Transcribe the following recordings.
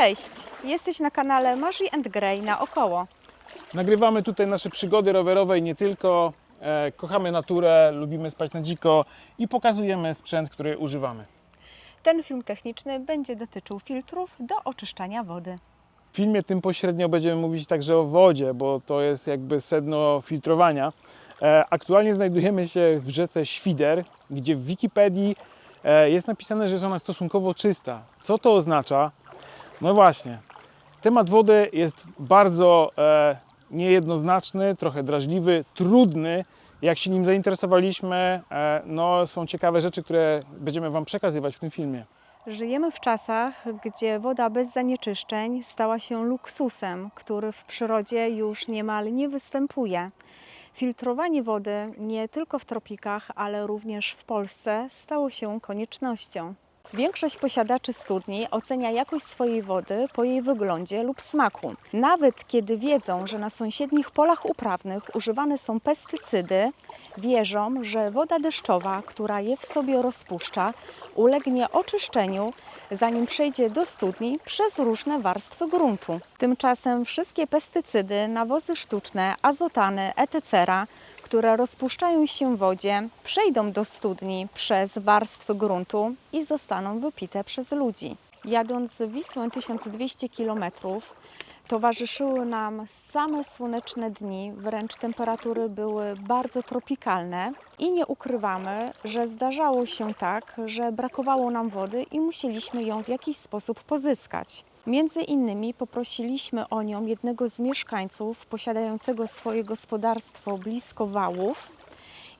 Cześć! Jesteś na kanale Marzy and Grey na około. Nagrywamy tutaj nasze przygody rowerowe i nie tylko. E, kochamy naturę, lubimy spać na dziko i pokazujemy sprzęt, który używamy. Ten film techniczny będzie dotyczył filtrów do oczyszczania wody. W filmie tym pośrednio będziemy mówić także o wodzie, bo to jest jakby sedno filtrowania. E, aktualnie znajdujemy się w rzece Świder, gdzie w Wikipedii e, jest napisane, że jest ona stosunkowo czysta. Co to oznacza? No właśnie, temat wody jest bardzo e, niejednoznaczny, trochę drażliwy, trudny. Jak się nim zainteresowaliśmy, e, no, są ciekawe rzeczy, które będziemy Wam przekazywać w tym filmie. Żyjemy w czasach, gdzie woda bez zanieczyszczeń stała się luksusem, który w przyrodzie już niemal nie występuje. Filtrowanie wody nie tylko w tropikach, ale również w Polsce stało się koniecznością. Większość posiadaczy studni ocenia jakość swojej wody po jej wyglądzie lub smaku. Nawet kiedy wiedzą, że na sąsiednich polach uprawnych używane są pestycydy, wierzą, że woda deszczowa, która je w sobie rozpuszcza, ulegnie oczyszczeniu, zanim przejdzie do studni przez różne warstwy gruntu. Tymczasem wszystkie pestycydy, nawozy sztuczne, azotany, etc., które rozpuszczają się w wodzie, przejdą do studni przez warstwy gruntu i zostaną wypite przez ludzi. Jadąc Wisłą 1200 km, towarzyszyły nam same słoneczne dni, wręcz temperatury były bardzo tropikalne i nie ukrywamy, że zdarzało się tak, że brakowało nam wody i musieliśmy ją w jakiś sposób pozyskać. Między innymi poprosiliśmy o nią jednego z mieszkańców posiadającego swoje gospodarstwo blisko wałów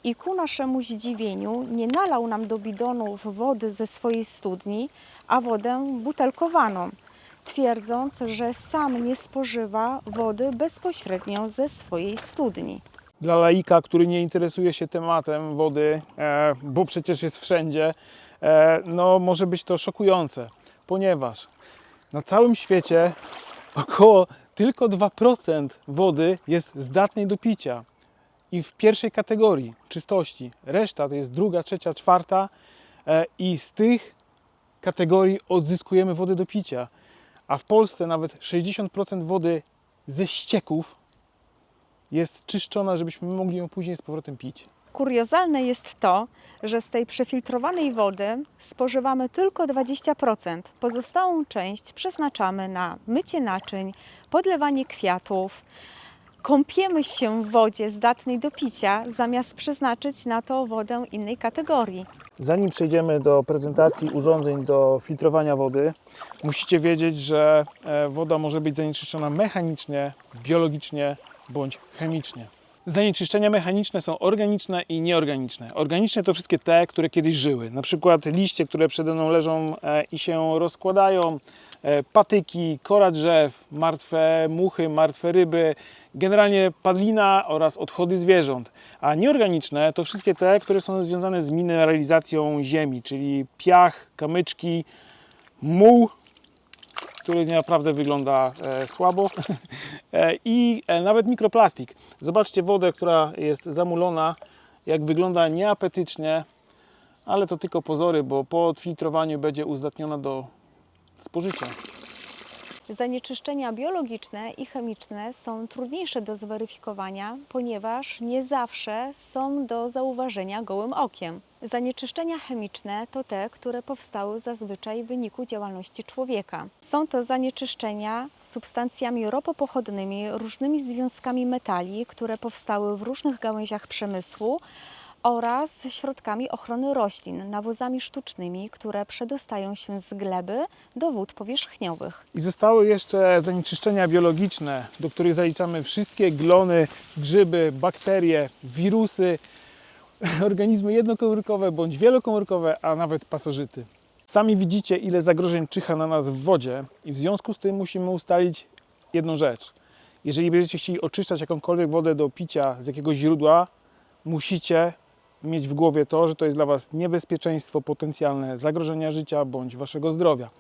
i ku naszemu zdziwieniu nie nalał nam do bidonów wody ze swojej studni, a wodę butelkowaną, twierdząc, że sam nie spożywa wody bezpośrednio ze swojej studni. dla laika, który nie interesuje się tematem wody, e, bo przecież jest wszędzie, e, no może być to szokujące, ponieważ na całym świecie około tylko 2% wody jest zdatnej do picia i w pierwszej kategorii czystości. Reszta to jest druga, trzecia, czwarta e, i z tych kategorii odzyskujemy wodę do picia. A w Polsce nawet 60% wody ze ścieków jest czyszczona, żebyśmy mogli ją później z powrotem pić. Kuriozalne jest to, że z tej przefiltrowanej wody spożywamy tylko 20%. Pozostałą część przeznaczamy na mycie naczyń, podlewanie kwiatów. Kąpiemy się w wodzie zdatnej do picia, zamiast przeznaczyć na to wodę innej kategorii. Zanim przejdziemy do prezentacji urządzeń do filtrowania wody, musicie wiedzieć, że e, woda może być zanieczyszczona mechanicznie, biologicznie bądź chemicznie. Zanieczyszczenia mechaniczne są organiczne i nieorganiczne. Organiczne to wszystkie te, które kiedyś żyły. Na przykład liście, które przede mną leżą e, i się rozkładają, e, patyki, kora drzew, martwe muchy, martwe ryby, generalnie padlina oraz odchody zwierząt. A nieorganiczne to wszystkie te, które są związane z mineralizacją ziemi, czyli piach, kamyczki, muł, który naprawdę wygląda e, słabo e, i e, nawet mikroplastik. Zobaczcie wodę, która jest zamulona, jak wygląda nieapetycznie, ale to tylko pozory, bo po odfiltrowaniu będzie uzdatniona do spożycia. Zanieczyszczenia biologiczne i chemiczne są trudniejsze do zweryfikowania, ponieważ nie zawsze są do zauważenia gołym okiem. Zanieczyszczenia chemiczne to te, które powstały zazwyczaj w wyniku działalności człowieka. Są to zanieczyszczenia substancjami ropopochodnymi, różnymi związkami metali, które powstały w różnych gałęziach przemysłu oraz środkami ochrony roślin, nawozami sztucznymi, które przedostają się z gleby do wód powierzchniowych. I zostały jeszcze zanieczyszczenia biologiczne, do których zaliczamy wszystkie glony, grzyby, bakterie, wirusy, organizmy jednokomórkowe bądź wielokomórkowe, a nawet pasożyty. Sami widzicie, ile zagrożeń czyha na nas w wodzie, i w związku z tym musimy ustalić jedną rzecz. Jeżeli będziecie chcieli oczyszczać jakąkolwiek wodę do picia z jakiegoś źródła, musicie mieć w głowie to, że to jest dla Was niebezpieczeństwo potencjalne zagrożenia życia bądź Waszego zdrowia.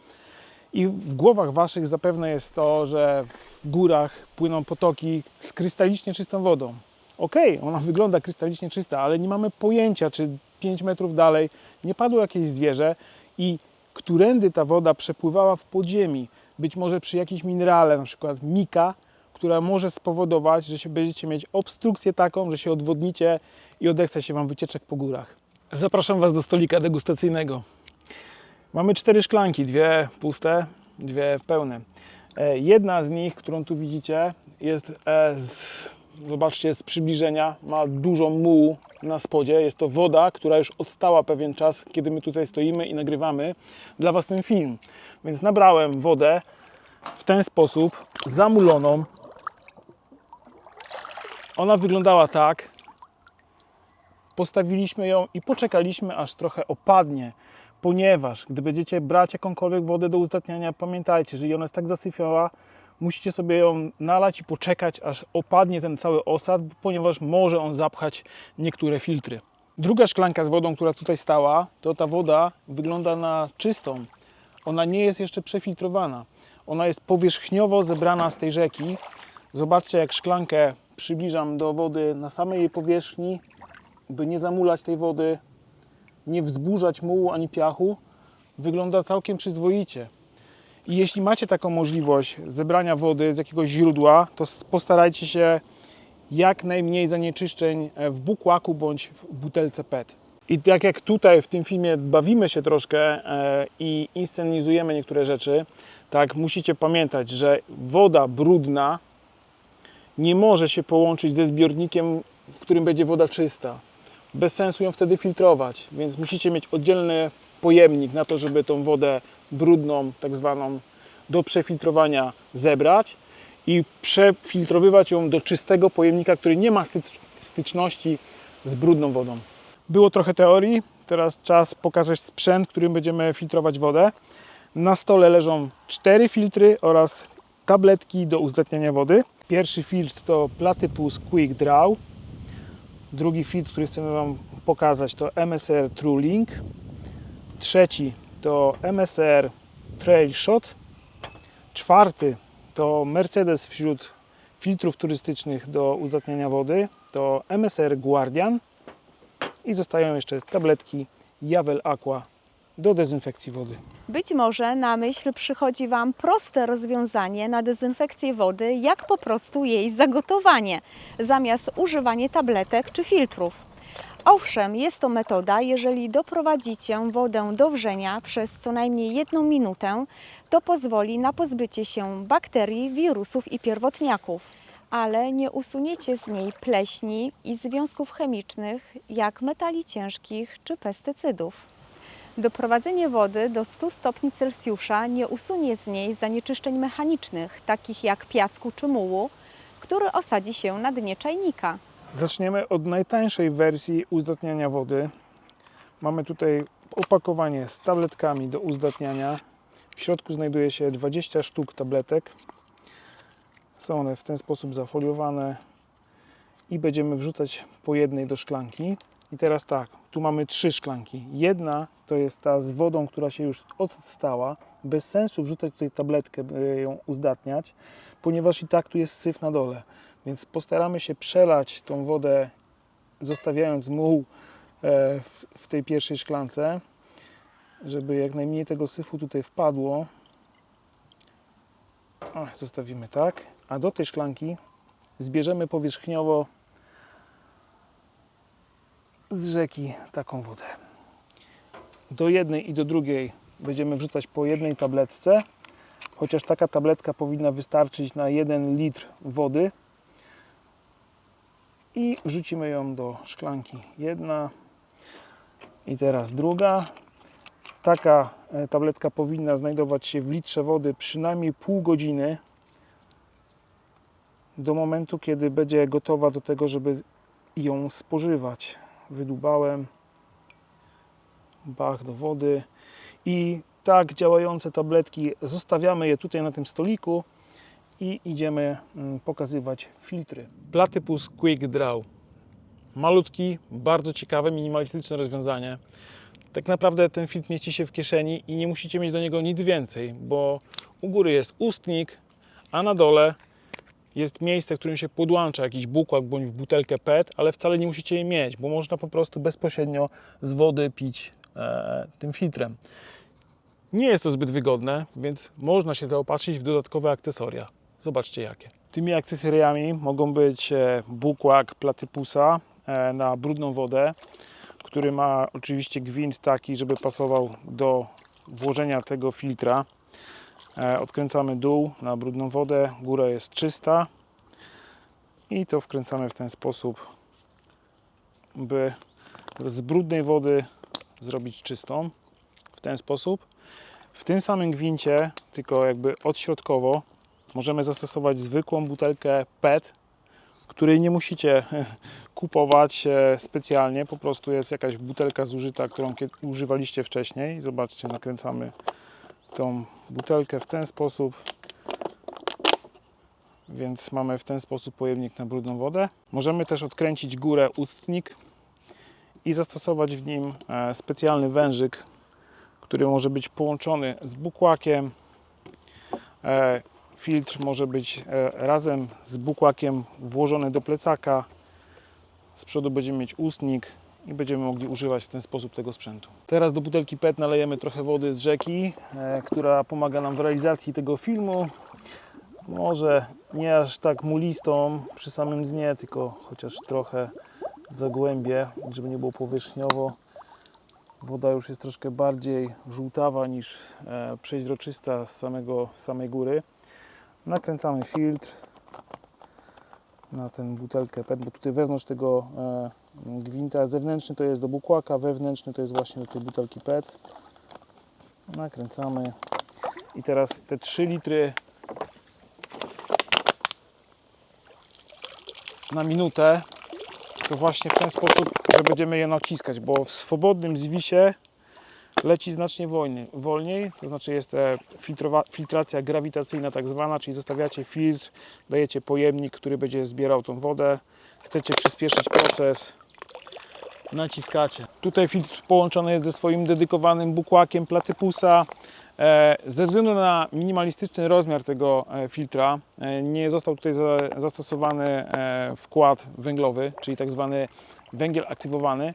I w głowach Waszych zapewne jest to, że w górach płyną potoki z krystalicznie czystą wodą. Okej, ona wygląda krystalicznie czysta, ale nie mamy pojęcia, czy 5 metrów dalej nie padło jakieś zwierzę i którędy ta woda przepływała w podziemi, być może przy jakimś minerale, na przykład mika, która może spowodować, że się będziecie mieć obstrukcję taką, że się odwodnicie i odechce się Wam wycieczek po górach. Zapraszam Was do stolika degustacyjnego. Mamy cztery szklanki, dwie puste, dwie pełne. E, Jedna z nich, którą tu widzicie, jest e, z, zobaczcie z przybliżenia, ma dużo mułu na spodzie. Jest to woda, która już odstała pewien czas, kiedy my tutaj stoimy i nagrywamy dla Was ten film. Więc nabrałem wodę w ten sposób, zamuloną. Ona wyglądała tak. Postawiliśmy ją i poczekaliśmy, aż trochę opadnie ponieważ gdy będziecie brać jakąkolwiek wodę do uzdatniania, pamiętajcie, że ona jest tak zasyfiała, musicie sobie ją nalać i poczekać, aż opadnie ten cały osad, ponieważ może on zapchać niektóre filtry. Druga szklanka z wodą, która tutaj stała, to ta woda wygląda na czystą. Ona nie jest jeszcze przefiltrowana. Ona jest powierzchniowo zebrana z tej rzeki. Zobaczcie, jak szklankę przybliżam do wody na samej jej powierzchni, by nie zamulać tej wody, nie wzburzać mułu ani piachu, wygląda całkiem przyzwoicie. I jeśli macie taką możliwość zebrania wody z jakiegoś źródła, to postarajcie się jak najmniej zanieczyszczeń w bukłaku bądź w butelce PET. I tak jak tutaj w tym filmie bawimy się troszkę e, i inscenizujemy niektóre rzeczy, tak musicie pamiętać, że woda brudna nie może się połączyć ze zbiornikiem, w którym będzie woda czysta bez sensu ją wtedy filtrować, więc musicie mieć oddzielny pojemnik na to, żeby tą wodę brudną, tak zwaną, do przefiltrowania zebrać i przefiltrowywać ją do czystego pojemnika, który nie ma stycz- styczności z brudną wodą. Było trochę teorii, teraz czas pokazać sprzęt, którym będziemy filtrować wodę. Na stole leżą cztery filtry oraz tabletki do uzdatniania wody. Pierwszy filtr to Platypus Quick Draw. Drugi filtr, który chcemy Wam pokazać, to MSR True Link. Trzeci to MSR Trail Shot. Czwarty to Mercedes wśród filtrów turystycznych do uzdatniania wody. To MSR Guardian. I zostają jeszcze tabletki Javel Aqua do dezynfekcji wody. Być może na myśl przychodzi Wam proste rozwiązanie na dezynfekcję wody, jak po prostu jej zagotowanie, zamiast używanie tabletek czy filtrów. Owszem, jest to metoda, jeżeli doprowadzicie wodę do wrzenia przez co najmniej jedną minutę, to pozwoli na pozbycie się bakterii, wirusów i pierwotniaków, ale nie usuniecie z niej pleśni i związków chemicznych, jak metali ciężkich czy pestycydów. Doprowadzenie wody do 100 stopni Celsjusza nie usunie z niej zanieczyszczeń mechanicznych, takich jak piasku czy mułu, który osadzi się na dnie czajnika. Zaczniemy od najtańszej wersji uzdatniania wody. Mamy tutaj opakowanie z tabletkami do uzdatniania. W środku znajduje się 20 sztuk tabletek. Są one w ten sposób zafoliowane i będziemy wrzucać po jednej do szklanki. I teraz tak, tu mamy trzy szklanki. Jedna to jest ta z wodą, która się już odstała. Bez sensu wrzucać tutaj tabletkę, by ją uzdatniać, ponieważ i tak tu jest syf na dole. Więc postaramy się przelać tą wodę, zostawiając muł e, w- tej pierwszej szklance, żeby jak najmniej tego syfu tutaj wpadło. O, zostawimy tak. A do tej szklanki zbierzemy powierzchniowo z rzeki taką wodę. Do jednej i do drugiej będziemy wrzucać po jednej tabletce, chociaż taka tabletka powinna wystarczyć na 1 litr wody. I wrzucimy ją do szklanki. Jedna i teraz druga. Taka e, tabletka powinna znajdować się w litrze wody przynajmniej pół godziny do momentu, kiedy będzie gotowa do tego, żeby ją spożywać. Wydłubałem bach do wody i tak działające tabletki zostawiamy je tutaj na tym stoliku i idziemy mm, pokazywać filtry. Platypus Quick Draw. Malutki, bardzo ciekawe, minimalistyczne rozwiązanie. Tak naprawdę ten filtr mieści się w kieszeni i nie musicie mieć do niego nic więcej, bo u góry jest ustnik, a na dole jest miejsce, w którym się podłącza jakiś bukłak bądź butelkę PET, ale wcale nie musicie jej mieć, bo można po prostu bezpośrednio z wody pić e, tym filtrem. Nie jest to zbyt wygodne, więc można się zaopatrzyć w dodatkowe akcesoria. Zobaczcie jakie. Tymi akcesoriami mogą być e, bukłak platypusa e, na brudną wodę, który ma oczywiście gwint taki, żeby pasował do włożenia tego filtra. E, Odkręcamy dół na brudną wodę, góra jest czysta i to wkręcamy w ten sposób, by z brudnej wody zrobić czystą. W ten sposób. W tym samym gwincie, tylko jakby odśrodkowo, możemy zastosować zwykłą butelkę PET, której nie musicie kupować e, specjalnie. Po prostu jest jakaś butelka zużyta, którą używaliście wcześniej. Zobaczcie, nakręcamy tą butelkę w ten sposób. Więc mamy w ten sposób pojemnik na brudną wodę. Możemy też odkręcić górę ustnik i zastosować w nim e, specjalny wężyk, który może być połączony z bukłakiem. E, Filtr może być e, razem z bukłakiem włożony do plecaka. Z przodu będziemy mieć ustnik i będziemy mogli używać w ten sposób tego sprzętu. Teraz do butelki PET nalejemy trochę wody z rzeki, e, która pomaga nam w realizacji tego filmu. Może nie aż tak mulistą przy samym dnie, tylko chociaż trochę zagłębie, żeby nie było powierzchniowo. Woda już jest troszkę bardziej żółtawa niż e, przeźroczysta z, samego, z samej góry. Nakręcamy filtr na tę butelkę PET, bo tutaj wewnątrz tego e, gwinta zewnętrzny to jest do bukłaka, wewnętrzny to jest właśnie do tej butelki PET. Nakręcamy. I teraz te 3 litry na minutę. To właśnie w ten sposób, że będziemy je naciskać, bo w swobodnym zwisie leci znacznie wolniej, wolniej. To znaczy jest e, filtracja grawitacyjna tak zwana, czyli zostawiacie filtr, dajecie pojemnik, który będzie zbierał tą wodę, chcecie przyspieszyć proces, naciskacie. Tutaj filtr połączony jest ze swoim dedykowanym bukłakiem platypusa. E, Ze względu na minimalistyczny rozmiar tego e, filtra e, nie został tutaj za- zastosowany wkład węglowy, czyli tak zwany węgiel aktywowany,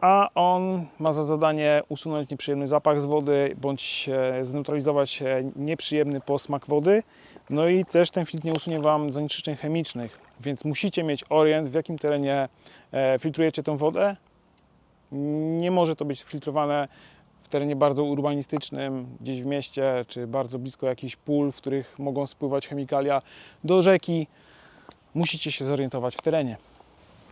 a on ma za zadanie usunąć nieprzyjemny zapach z wody bądź zneutralizować nieprzyjemny posmak wody. No i też ten filtr nie usunie Wam zanieczyszczeń chemicznych, więc musicie mieć orient, w jakim terenie e, filtrujecie tę wodę. Nie może to być filtrowane w terenie bardzo urbanistycznym, gdzieś w mieście, czy bardzo blisko jakichś pól, w których mogą spływać chemikalia do rzeki. Musicie się zorientować w terenie.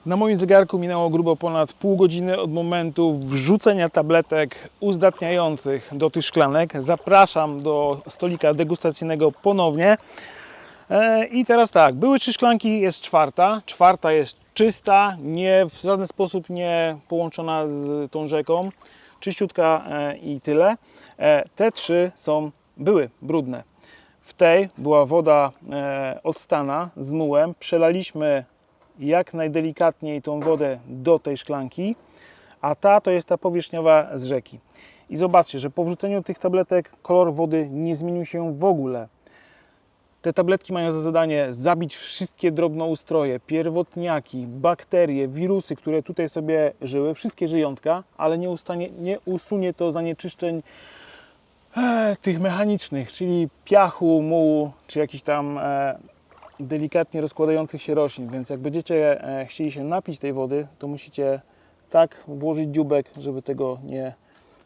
Na moim zegarku minęło grubo ponad pół godziny od momentu wrzucenia tabletek uzdatniających do tych szklanek. Zapraszam do stolika degustacyjnego ponownie. E, I teraz tak, były trzy szklanki, jest czwarta. Czwarta jest czysta, nie w żaden sposób nie połączona z tą rzeką. Czyściutka e, i tyle. E, Te trzy są, były brudne. W tej była woda odstana z mułem. Przelaliśmy jak najdelikatniej tą wodę do tej szklanki, a ta to jest ta powierzchniowa z rzeki. I zobaczcie, że po wrzuceniu tych tabletek kolor wody nie zmienił się w ogóle. Te tabletki mają za zadanie zabić wszystkie drobnoustroje, pierwotniaki, bakterie, wirusy, które tutaj sobie żyły, wszystkie żyjątka, ale nie, ustanie, nie usunie to zanieczyszczeń e, tych mechanicznych, czyli piachu, mułu, czy jakichś tam e, delikatnie rozkładających się roślin. Więc jak będziecie e, chcieli się napić tej wody, to musicie tak włożyć dziubek, żeby tego nie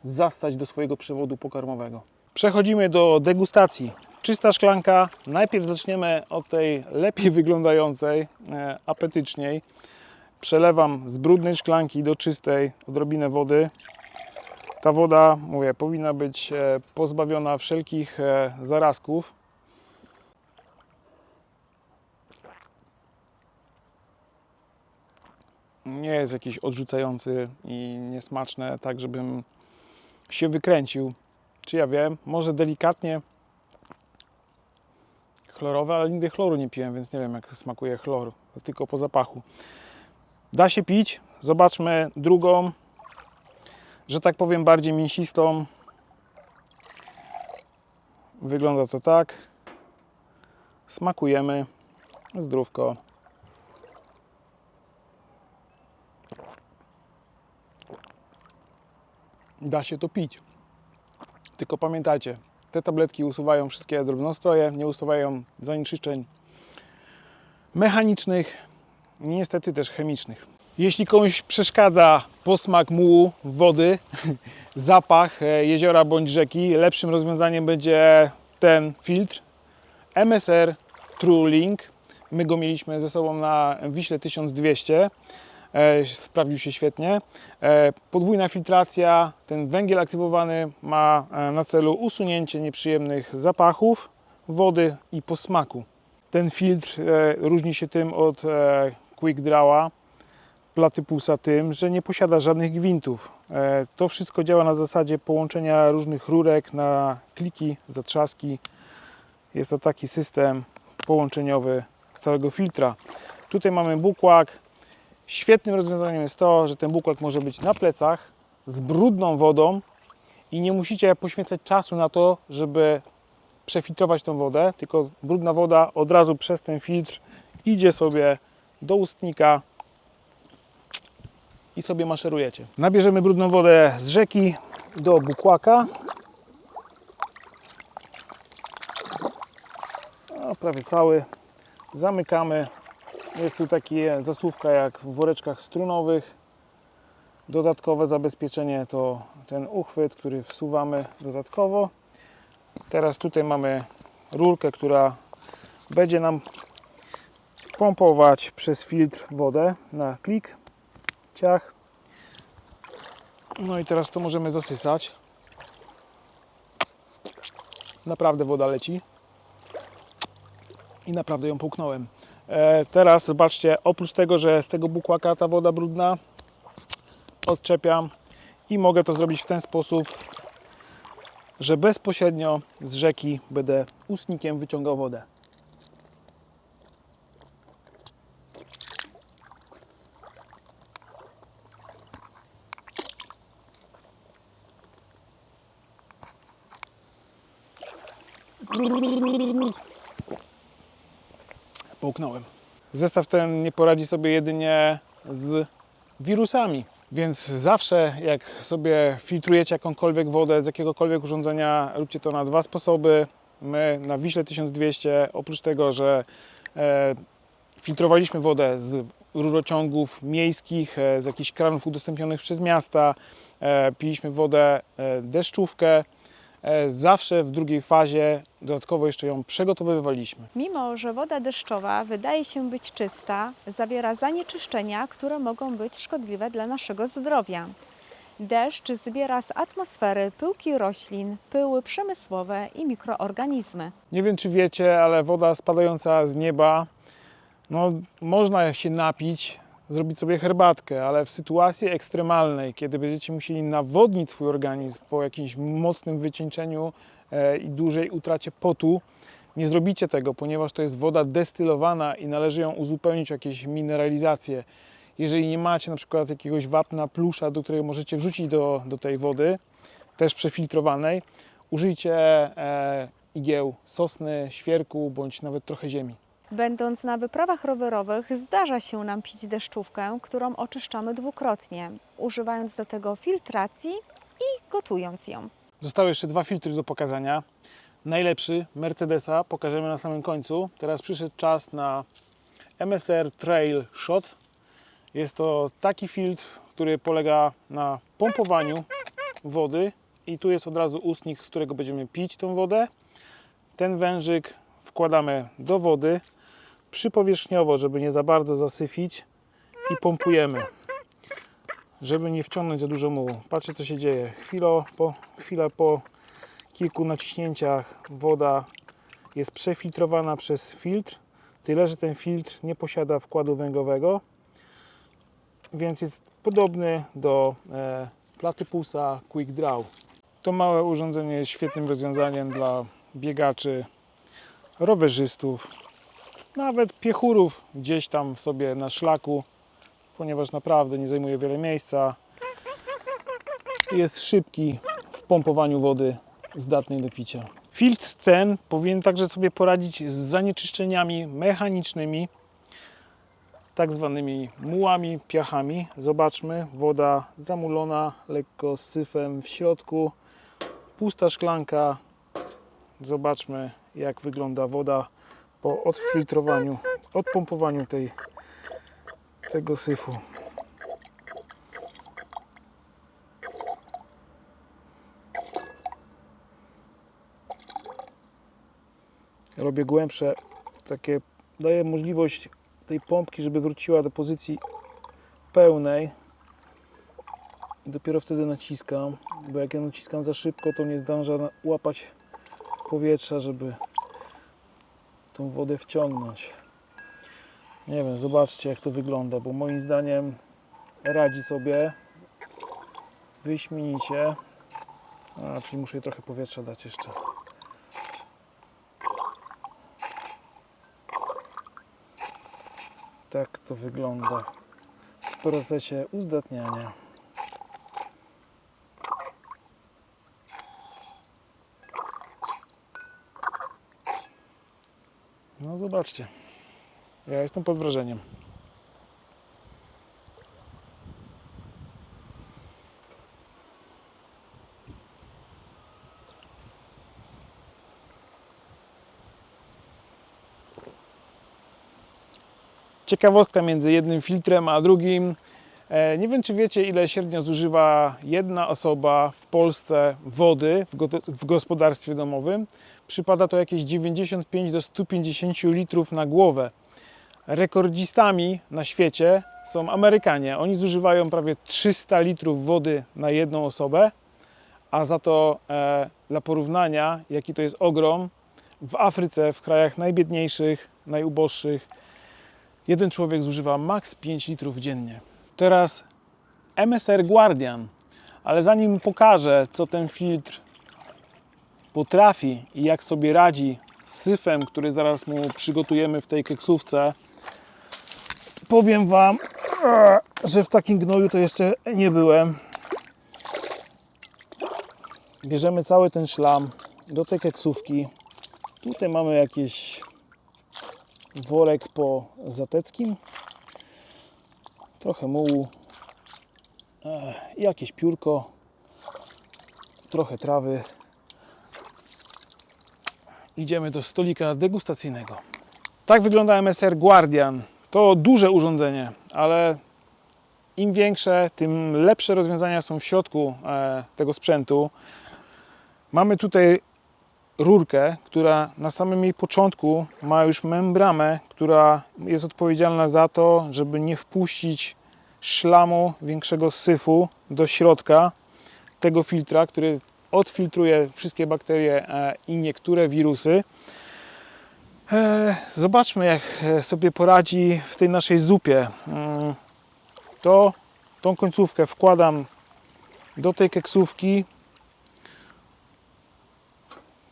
zastać do swojego przewodu pokarmowego. Przechodzimy do degustacji. Czysta szklanka. Najpierw zaczniemy od tej lepiej wyglądającej, e, apetyczniej. Przelewam z brudnej szklanki do czystej odrobinę wody. Ta woda, mówię, powinna być e, pozbawiona wszelkich zarazków. Nie jest jakiś odrzucający i niesmaczne, tak żebym się wykręcił. Czy ja wiem, może delikatnie chlorowe, ale nigdy chloru nie piłem, więc nie wiem jak smakuje chlor, tylko po zapachu. Da się pić. Zobaczmy drugą, że tak powiem, bardziej mięsistą. Wygląda to tak. Smakujemy. Zdrówko. Da się to pić. Tylko pamiętajcie, te tabletki usuwają wszystkie drobnostroje, nie usuwają zanieczyszczeń mechanicznych, niestety też chemicznych. Jeśli komuś przeszkadza posmak mułu, wody, zapach e, jeziora bądź rzeki, lepszym rozwiązaniem będzie ten filtr MSR TrueLink. My go mieliśmy ze sobą na Wiśle 1200. E, Sprawdził się świetnie. E, Podwójna filtracja, ten węgiel aktywowany ma e, na celu usunięcie nieprzyjemnych zapachów, wody i posmaku. Ten filtr różni się tym od Quick Drawa platypusa tym, że nie posiada żadnych gwintów. To wszystko działa na zasadzie połączenia różnych rurek na kliki, zatrzaski. Jest to taki system połączeniowy całego filtra. Tutaj mamy bukłak. Świetnym rozwiązaniem jest to, że ten bukłak może być na plecach z brudną wodą i nie musicie poświęcać czasu na to, żeby przefiltrować tą wodę, tylko brudna woda od razu przez ten filtr idzie sobie do ustnika i sobie maszerujecie. Nabierzemy brudną wodę z rzeki do bukłaka. O, prawie cały. Zamykamy. Jest tu taka zasłówka jak w woreczkach strunowych. Dodatkowe zabezpieczenie to ten uchwyt, który wsuwamy dodatkowo. Teraz tutaj mamy rurkę, która będzie nam pompować przez filtr wodę na klik, ciach. No i teraz to możemy zasysać. Naprawdę woda leci. I naprawdę ją połknąłem. E, teraz zobaczcie, oprócz tego, że z tego bukłaka ta woda brudna, odczepiam i mogę to zrobić w ten sposób, że bezpośrednio z rzeki będę ustnikiem wyciągał wodę. Połknąłem. Zestaw ten nie poradzi sobie jedynie z wirusami. Więc zawsze, jak sobie filtrujecie jakąkolwiek wodę z jakiegokolwiek urządzenia, róbcie to na dwa sposoby. My na Wiśle 1200, oprócz tego, że e, filtrowaliśmy wodę z rurociągów miejskich, e, z jakichś kranów udostępnionych przez miasta, e, piliśmy wodę e, deszczówkę. E, zawsze w drugiej fazie dodatkowo jeszcze ją przygotowywaliśmy. Mimo, że woda deszczowa wydaje się być czysta, zawiera zanieczyszczenia, które mogą być szkodliwe dla naszego zdrowia. Deszcz zbiera z atmosfery pyłki roślin, pyły przemysłowe i mikroorganizmy. Nie wiem, czy wiecie, ale woda spadająca z nieba, no, można się napić, zrobić sobie herbatkę, ale w sytuacji ekstremalnej, kiedy będziecie musieli nawodnić swój organizm po jakimś mocnym wycieńczeniu e, i dużej utracie potu, nie zrobicie tego, ponieważ to jest woda destylowana i należy ją uzupełnić jakieś mineralizacje. Jeżeli nie macie na przykład jakiegoś wapna plusza, do którego możecie wrzucić do, do tej wody, też przefiltrowanej, użyjcie e, igieł sosny, świerku bądź nawet trochę ziemi. Będąc na wyprawach rowerowych, zdarza się nam pić deszczówkę, którą oczyszczamy dwukrotnie, używając do tego filtracji i gotując ją. Zostały jeszcze dwa filtry do pokazania. Najlepszy Mercedesa pokażemy na samym końcu. Teraz przyszedł czas na MSR Trail Shot. Jest to taki filtr, który polega na pompowaniu wody i tu jest od razu ustnik, z którego będziemy pić tą wodę. Ten wężyk wkładamy do wody przypowierzchniowo, żeby nie za bardzo zasyfić i pompujemy, żeby nie wciągnąć za dużo mułu. Patrzcie co się dzieje. Chwilę po, chwila po kilku naciśnięciach woda jest przefiltrowana przez filtr, tyle że ten filtr nie posiada wkładu węglowego, więc jest podobny do e, platypusa Quick Draw. To małe urządzenie jest świetnym rozwiązaniem dla biegaczy, rowerzystów, nawet piechurów gdzieś tam sobie na szlaku, ponieważ naprawdę nie zajmuje wiele miejsca. Jest szybki w pompowaniu wody zdatnej do picia. Filtr ten powinien także sobie poradzić z zanieczyszczeniami mechanicznymi, tak zwanymi mułami, piachami. Zobaczmy, woda zamulona, lekko z syfem w środku. pusta szklanka. Zobaczmy, jak wygląda woda po odfiltrowaniu, odpompowaniu tej, tego syfu. Robię głębsze, takie daję możliwość tej pompki, żeby wróciła do pozycji pełnej. I dopiero wtedy naciskam, bo jak ja naciskam za szybko, to nie zdąża łapać powietrza, żeby tą wodę wciągnąć. Nie wiem, zobaczcie jak to wygląda, bo moim zdaniem radzi sobie wyśmienicie. A, czyli muszę jej trochę powietrza dać jeszcze. Tak to wygląda w procesie uzdatniania. No zobaczcie. Ja jestem pod wrażeniem. Ciekawostka między jednym filtrem a drugim. E, Nie wiem, czy wiecie, ile średnio zużywa jedna osoba w Polsce wody w, go- w gospodarstwie domowym. Przypada to jakieś 95 do 150 litrów na głowę. Rekordzistami na świecie są Amerykanie. Oni zużywają prawie 300 litrów wody na jedną osobę, a za to e, dla porównania, jaki to jest ogrom, w Afryce, w krajach najbiedniejszych, najuboższych, jeden człowiek zużywa maks 5 litrów dziennie. Teraz MSR Guardian, ale zanim pokażę, co ten filtr potrafi i jak sobie radzi z syfem, który zaraz mu przygotujemy w tej keksówce, powiem Wam, że w takim gnoju to jeszcze nie byłem. Bierzemy cały ten szlam do tej keksówki. Tutaj mamy jakieś worek po zateckim, trochę mułu, jakieś piórko, trochę trawy. Idziemy do stolika degustacyjnego. Tak wygląda MSR Guardian. To duże urządzenie, ale im większe, tym lepsze rozwiązania są w środku e, tego sprzętu. Mamy tutaj rurkę, która na samym jej początku ma już membramę, która jest odpowiedzialna za to, żeby nie wpuścić szlamu większego syfu do środka tego filtra, który odfiltruje wszystkie bakterie e, i niektóre wirusy. E, Zobaczmy, jak e, sobie poradzi w tej naszej zupie. Mm, To tą końcówkę wkładam do tej keksówki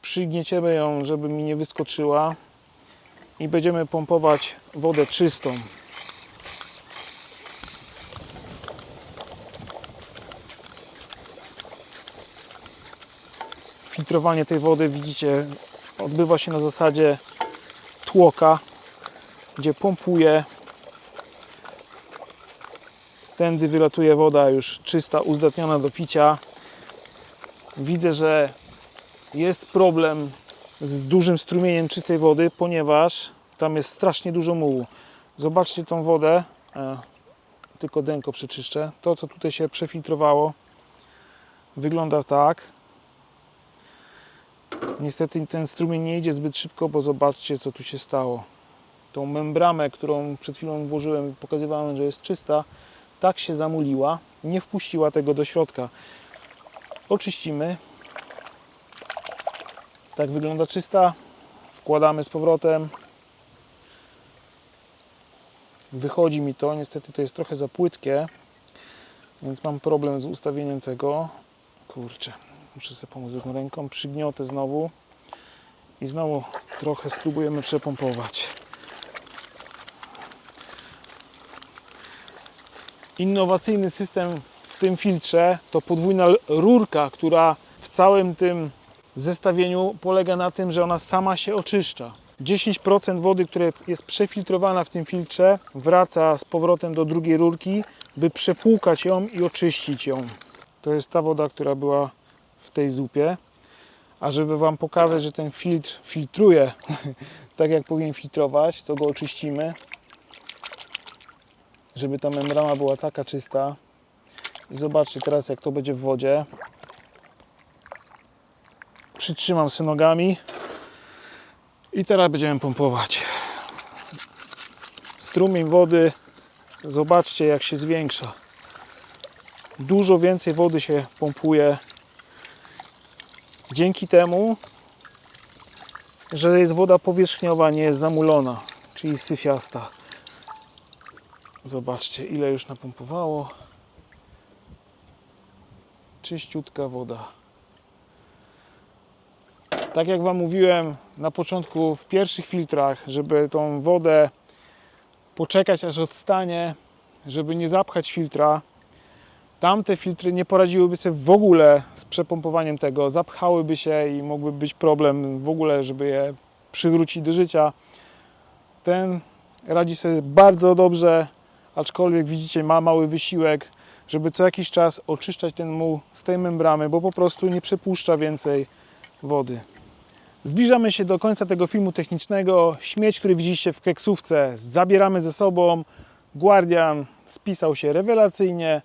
przygnieciemy ją, żeby mi nie wyskoczyła i będziemy pompować wodę czystą. Filtrowanie tej wody, widzicie, odbywa się na zasadzie tłoka, gdzie pompuję. Tędy wylatuje woda już czysta, uzdatniona do picia. Widzę, że jest problem z dużym strumieniem czystej wody, ponieważ tam jest strasznie dużo mułu. Zobaczcie tą wodę, e, tylko denko przeczyszczę. To, co tutaj się przefiltrowało, wygląda tak. Niestety ten strumień nie idzie zbyt szybko, bo zobaczcie, co tu się stało. Tą membramę, którą przed chwilą włożyłem, pokazywałem, że jest czysta, tak się zamuliła, nie wpuściła tego do środka. Oczyścimy, tak wygląda czysta. Wkładamy z powrotem. Wychodzi mi to, niestety to jest trochę za płytkie, więc mam problem z ustawieniem tego. Kurczę, muszę sobie pomóc drugą ręką. Przygniotę znowu i znowu trochę spróbujemy przepompować. Innowacyjny system w tym filtrze to podwójna rurka, która w całym tym zestawieniu polega na tym, że ona sama się oczyszcza. 10% wody, która jest przefiltrowana w tym filtrze, wraca z powrotem do drugiej rurki, by przepłukać ją i oczyścić ją. To jest ta woda, która była w tej zupie. A żeby Wam pokazać, że ten filtr filtruje tak jak powinien filtrować, to go oczyścimy, żeby ta membrana była taka czysta. I zobaczcie teraz jak to będzie w wodzie. Przytrzymam się nogami i teraz będziemy pompować. Strumień wody, zobaczcie jak się zwiększa. Dużo więcej wody się pompuje dzięki temu, że jest woda powierzchniowa, nie jest zamulona, czyli syfiasta. Zobaczcie, ile już napompowało. Czyściutka woda. Tak jak Wam mówiłem na początku, w pierwszych filtrach, żeby tą wodę poczekać aż odstanie, żeby nie zapchać filtra, tamte filtry nie poradziłyby sobie w ogóle z przepompowaniem tego, zapchałyby się i mógłby być problem w ogóle, żeby je przywrócić do życia. Ten radzi sobie bardzo dobrze, aczkolwiek widzicie, ma mały wysiłek, żeby co jakiś czas oczyszczać ten muł z tej membrany, bo po prostu nie przepuszcza więcej wody. Zbliżamy się do końca tego filmu technicznego. Śmieć, który widzieliście w keksówce, zabieramy ze sobą. Guardian spisał się rewelacyjnie.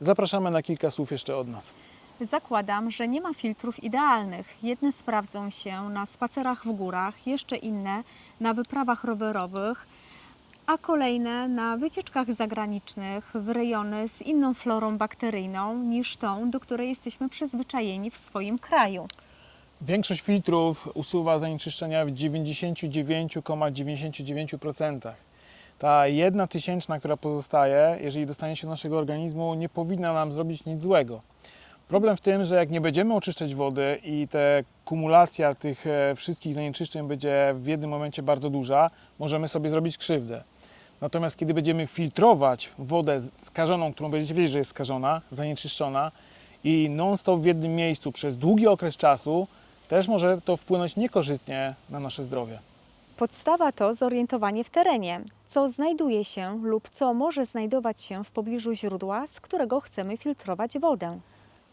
Zapraszamy na kilka słów jeszcze od nas. Zakładam, że nie ma filtrów idealnych. Jedne sprawdzą się na spacerach w górach, jeszcze inne na wyprawach rowerowych, a kolejne na wycieczkach zagranicznych w rejony z inną florą bakteryjną niż tą, do której jesteśmy przyzwyczajeni w swoim kraju. Większość filtrów usuwa zanieczyszczenia w 99,99%. Ta jedna tysięczna, która pozostaje, jeżeli dostanie się do naszego organizmu, nie powinna nam zrobić nic złego. Problem w tym, że jak nie będziemy oczyszczać wody i ta kumulacja tych e, wszystkich zanieczyszczeń będzie w jednym momencie bardzo duża, możemy sobie zrobić krzywdę. Natomiast kiedy będziemy filtrować wodę skażoną, którą będziecie wiedzieć, że jest skażona, zanieczyszczona i non-stop w jednym miejscu przez długi okres czasu, też może to wpłynąć niekorzystnie na nasze zdrowie. Podstawa to zorientowanie w terenie, co znajduje się lub co może znajdować się w pobliżu źródła, z którego chcemy filtrować wodę.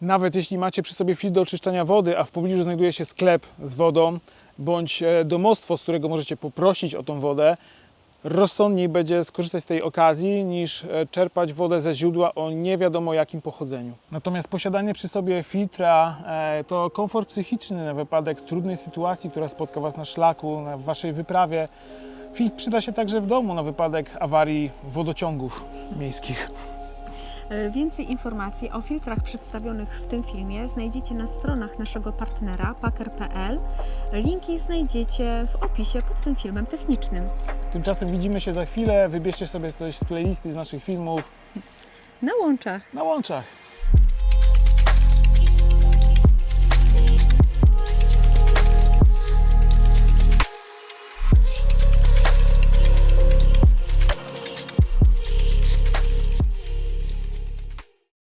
Nawet jeśli macie przy sobie filtr do oczyszczania wody, a w pobliżu znajduje się sklep z wodą bądź e, domostwo, z którego możecie poprosić o tą wodę, rozsądniej będzie skorzystać z tej okazji niż e, czerpać wodę ze źródła o nie wiadomo jakim pochodzeniu. Natomiast posiadanie przy sobie filtra e, to komfort psychiczny na wypadek trudnej sytuacji, która spotka Was na szlaku, na Waszej wyprawie. Filtr przyda się także w domu na wypadek awarii wodociągów miejskich. E, Więcej informacji o filtrach przedstawionych w tym filmie znajdziecie na stronach naszego partnera packer.pl. Linki znajdziecie w opisie pod tym filmem technicznym. Tymczasem widzimy się za chwilę. Wybierzcie sobie coś z playlisty z naszych filmów Na łączach! na łączach.